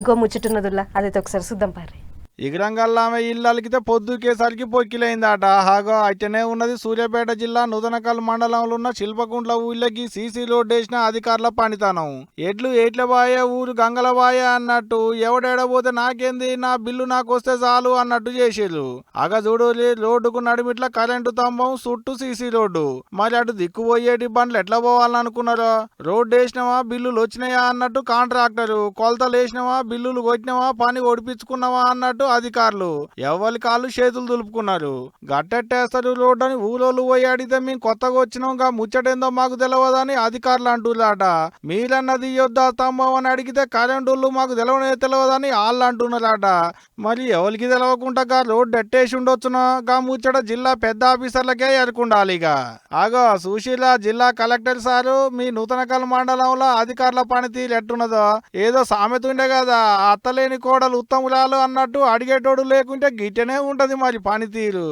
ఇంకో ముచ్చటున్నదుల్లా అదైతే ఒకసారి చూద్దాం పారి ఇగరంగల్లా ఆమె ఇల్లు అలికితే పొద్దుకేసరికి పొక్కిలైందట. హాగో అయితేనే ఉన్నది సూర్యాపేట జిల్లా నూతనకల్ మండలంలో ఉన్న శిల్పకుంట్ల ఊళ్ళకి సీసీ రోడ్ వేసిన అధికారుల పనితనం. ఎడ్లు ఎట్లబాయ ఊరు గంగలబాయ అన్నట్టు ఎవడేడబోతే నాకేంది? నా బిల్లు నాకు వస్తే చాలు అన్నట్టు చేసేరు అగ చూడు రోడ్డుకు నడిమిట్ల కరెంటు స్తంభం చుట్టూ సీసీ రోడ్డు. మరి అటు దిక్కుపోయేటి బండ్లు ఎట్లా పోవాలనుకున్నారో? రోడ్డు వేసినావా బిల్లులు వచ్చినాయా అన్నట్టు కాంట్రాక్టరు. కొలతలు వేసినావా బిల్లులు కొట్టినావా పని ఒడిపించుకున్నావా అన్నట్టు అధికారులు ఎవరి కాళ్ళు చేతులు దులుపుకున్నారు? గట్టెట్టేస్తారు రోడ్డు అని ఊరోళ్ళు పోయి అడిగితే మేము కొత్తగా వచ్చినాం ముచ్చటేందో మాకు తెలియదని అధికారులు అంటున్నారట. మీరన్నది యుద్ధ స్తంభం అని అడిగితే కరెంటు మాకు తెలవనే తెలియదని వాళ్ళు అంటున్నారట. మరి ఎవరికి తెలవకుండా రోడ్డు ఎట్టేసి ఉండొచ్చునో గా ముచ్చట జిల్లా పెద్ద ఆఫీసర్లకే ఎరుకుండాలి ఇక ఆగో సుశీల జిల్లా కలెక్టర్ సారు మీ నూతనకల్ మండలంలో అధికారుల పనితీరు ఎట్టున్నదో ఏదో సామెత ఉండే కదా అత్తలేని కోడలు ఉత్తమురాలు అన్నట్టు అడిగేటోడు లేకుంటే గిట్టనే ఉంటది మరి పనితీరు.